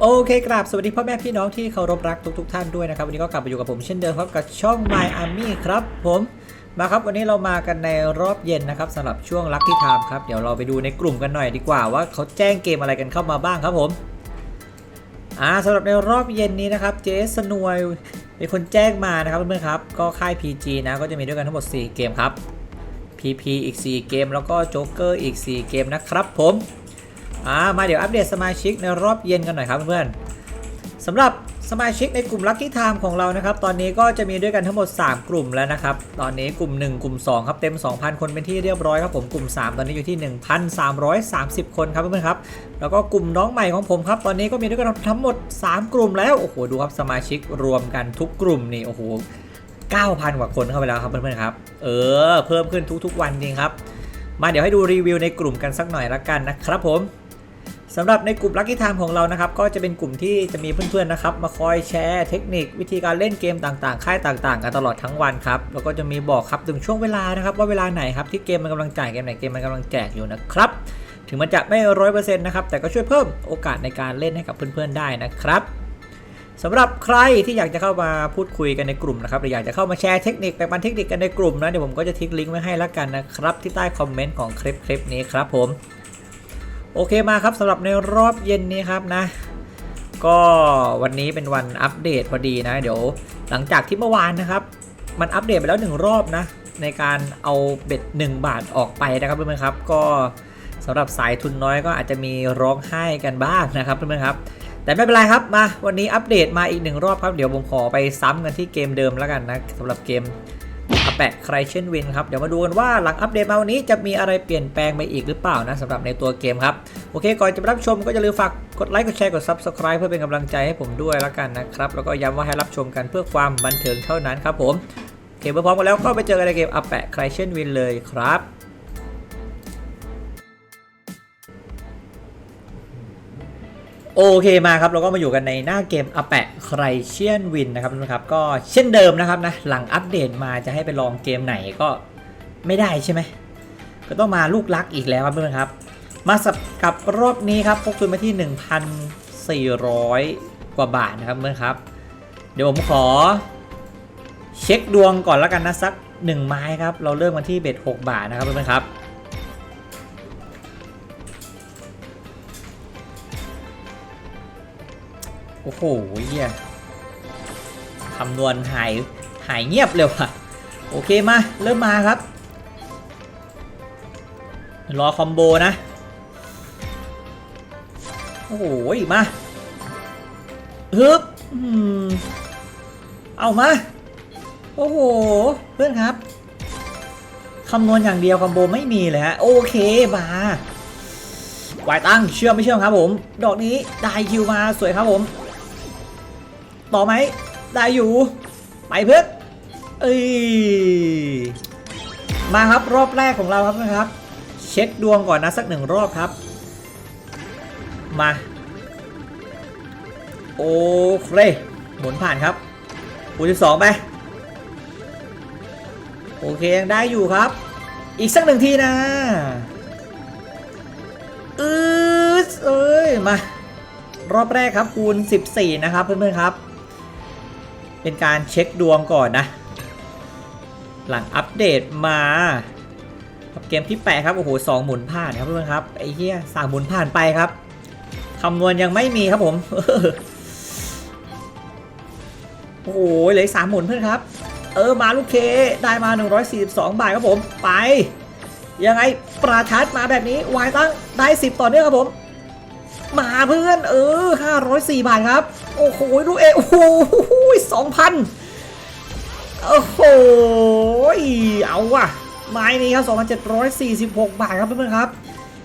โอเคกราบสวัสดีพ่อแม่พี่น้องที่เคารพรักทุกๆทท่านด้วยนะครับ วันนี้ก็กลับมาอยู่กับผมเช่นเดิมครับกับช่อง My Army ครับผมมาครับวันนี้เรามากันในรอบเย็นนะครับสำหรับช่วงลัคที่ไทม์ครับเดี๋ยวเราไปดูในกลุ่มกันหน่อยดีกว่าว่าเขาแจ้งเกมอะไรกันเข้ามาบ้างครับผมอ่าสำหรับในรอบเย็นนี้นะครับเจสนวยเป็นคนแจ้งมานะครับเพื่อนๆครับก็ค่าย PG นะก็จะมีด้วยกันทั้งหมด 4 เกมครับ PP อีก 4 เกม แล้วก็โจ๊กเกอร์อีก 4 เกมนะครับผม อ่ามาเดี๋ยวอัปเดตสมาชิกในรอบเย็นกันหน่อยครับเพื่อนๆสำหรับสมาชิกในกลุ่ม Lucky Time ของเรานะครับ ตอนนี้ก็จะมีด้วยกันทั้งหมด 3 กลุ่มแล้วนะครับ ตอนนี้กลุ่ม 1 กลุ่ม 2 ครับเต็ม 2,000 คนเป็นที่เรียบร้อยครับผมกลุ่ม 3 ตอนนี้อยู่ที่ 1,330 คนครับเพื่อนๆครับ แล้วก็กลุ่มน้องใหม่ของผมครับ ตอนนี้ก็มีด้วยกันทั้งหมด 3 กลุ่มแล้ว โอ้โห ดูครับสมาชิกรวมกันทุกกลุ่มนี่ โอ้โห 9,000 กว่าคนเข้าไปแล้วครับเพื่อนๆครับ เออ เพิ่มขึ้นทุกๆ วันจริงครับ มาเดี๋ยวให้ดูรีวิวในกลุ่มกันสักหน่อยละกันนะครับผม สำหรับในกลุ่ม Lucky Time ของเรานะครับก็จะเป็นกลุ่มที่จะมีเพื่อนๆนะครับมาคอยแชร์เทคนิควิธีการเล่นเกมต่างๆ ค่ายต่างๆ กันตลอดทั้งวันครับแล้วก็จะมีบอกครับถึงช่วงเวลานะครับว่าเวลาไหนครับที่เกมมันกำลังจ่ายเกมไหนเกมมันกำลังแจกอยู่นะครับถึงมันจะไม่ร้อยเปอร์เซ็นต์นะครับแต่ก็ช่วยเพิ่มโอกาสในการเล่นให้กับเพื่อนๆได้นะครับสำหรับใครที่อยากจะเข้ามาพูดคุยกันในกลุ่มนะครับหรืออยากจะเข้ามาแชร์เทคนิคแบ่งปันเทคนิคกันในกลุ่มนะเดี๋ยวผมก็จะทิ้งลิงก์ไว้ให้แล้วกันนะครับที่ใต้คอมเมนต์ของคลิปคลิปนี้ครับผม โอเคมาครับสำหรับในรอบเย็นนี้ครับนะ ก็วันนี้เป็นวันอัปเดตพอดีนะ เดี๋ยวหลังจากที่เมื่อวานนะครับ มันอัปเดตไปแล้วหนึ่งรอบนะ ในการเอาเบ็ด1 บาทออกไปนะครับเพื่อนๆครับ ก็สำหรับสายทุนน้อยก็อาจจะมีร้องไห้กันบ้างนะครับเพื่อนๆครับแต่ไม่เป็นไรครับมาวันนี้อัปเดตมาอีกหนึ่งรอบครับ เดี๋ยวผมขอไปซ้ำกันที่เกมเดิมแล้วกันนะสำหรับเกม แปะใครเช่นวินครับ เดี๋ยวมาดูกันว่าหลังอัปเดตมาวันนี้จะมีอะไรเปลี่ยนแปลงไปอีกหรือเปล่านะสำหรับในตัวเกมครับ โอเค ก่อนจะไปรับชมก็อย่าลืมฝากกดไลค์กดแชร์กด Subscribe เพื่อเป็นกำลังใจให้ผมด้วยแล้วกันนะครับ แล้วก็ย้ำว่าให้รับชมกันเพื่อความบันเทิงเท่านั้นครับผมโอเคเมื่อพร้อมกันแล้วก็ไปเจอกันในเกมอาแปะใครเช่นวินเลยครับ โอเคมาครับเราก็มาอยู่กันในหน้าเกมอแปะใครเชียนวินนะครับทุกคนครับ ก็เช่นเดิมนะครับนะหลังอัปเดตมาจะให้ไปลองเกมไหนก็ไม่ได้ใช่ไหมก็ต้องมาลูกลักอีกแล้วครับเพื่อนครับ มาสับกับรอบนี้ครับพกทุนมาที่ 1,400 กว่าบาทนะครับเพื่อนครับ เดี๋ยวผมขอ เช็คดวงก่อนแล้วกันนะสัก 1 ไม้ครับ เราเริ่มกันที่เบ็ด6บาทนะครับเพื่อนครับ โอ้โหเหี้ยคำนวณหายหายเงียบเลยว่ะ โอเคมา เริ่มมาครับ รอคอมโบนะ โอ้โหมาฮึบเอามา โอ้โห เพื่อนครับ คำนวณอย่างเดียวคอมโบไม่มีเลยฮะ โอเคมาวายตั้งเชื่อไม่เชื่อครับผม ดอกนี้ได้คิวมาสวยครับผม ต่อไหม ได้อยู่ ไปเพื่อนเอ้ย มาครับรอบแรกของเราครับนะครับ เช็คดวงก่อนนะสักหนึ่งรอบครับ มา โอเคหมุนผ่านครับคูณที่สองไป โอเคยังได้อยู่ครับ อีกสักหนึ่งทีนะอือเอ้ย มารอบแรกครับคูณ 14 นะครับเพื่อนๆครับ เป็นการเช็คดวงก่อนนะ หลังอัปเดตมาเกมที่แปดครับโอ้โหสองหมุนผ่านครับเพื่อนครับไอ้เหี้ยสามหมุนผ่านไปครับคำนวณยังไม่มีครับผมโอ้โหเหลือสามหมุนเพื่อนครับ เออมาลูกเคได้มา 142 บาทครับผมไป ยังไงประทัดมาแบบนี้วายตั้งได้ 10 ต่อเนื่องครับผม มาเพื่อนเออ 504 บาทครับ โอ้โหดูเอโอ้โห2,000โอ้โหเอาว่ะ ไม้นี้ครับ 2,746 บาทครับเพื่อนๆครับ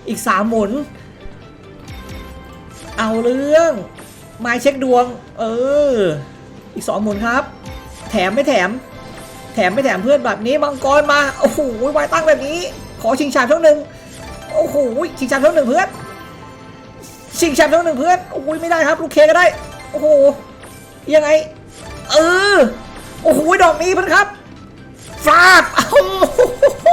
อีก 3 หมุน เอาเรื่อง ไม้เช็คดวง เออ อีกสองหมุนครับ แถมไม่แถม แถมไม่แถมเพื่อนแบบนี้มังกรมา โอ้โหวายตั้งแบบนี้ ขอชิงชามช่องหนึ่งโอ้โหชิงชามช่องหนึ่งเพื่อน ชิงแชามช่องหนึ่งเพื่อนโอ้ยไม่ได้ครับลูกเคก็ได้ โอ้โหยังไง เออโอ้โหดอกนี้เพื่อนครับฟาดโอ้โห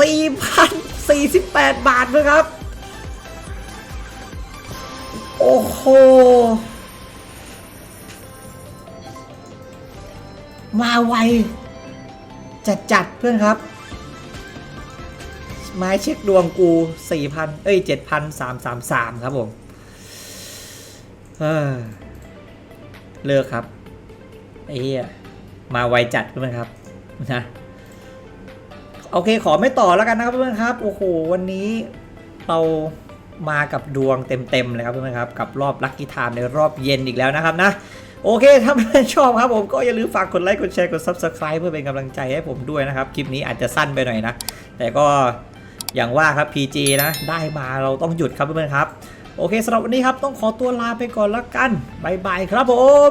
สี่พันสี่สิบแปดบาทเพื่อนครับ โอ้โหมาไวจัดจัดๆเพื่อนครับ ไม้เช็คดวงกู4,000เอ้ย7,333ครับผมเเลิกครับ ไอ้เหี้ยมาไวจัดเพื่อนครับนะโอเคขอไม่ต่อแล้วกันนะครับเพื่อนครับ โอ้โห วันนี้เรามากับดวงเต็มๆเลยครับเพื่อนครับ กับรอบลัคกี้ไทม์ในรอบเย็นอีกแล้วนะครับนะ โอเค ถ้าเพื่อนชอบครับผมก็อย่าลืมฝากกดไลค์กดแชร์กด Subscribe เพื่อเป็นกำลังใจให้ผมด้วยนะครับ คลิปนี้อาจจะสั้นไปหน่อยนะ แต่ก็ อย่างว่าครับ PG นะได้มาเราต้องหยุดครับเพื่อนๆครับ โอเคสำหรับวันนี้ครับต้องขอตัวลาไปก่อนละกันบายบายครับผม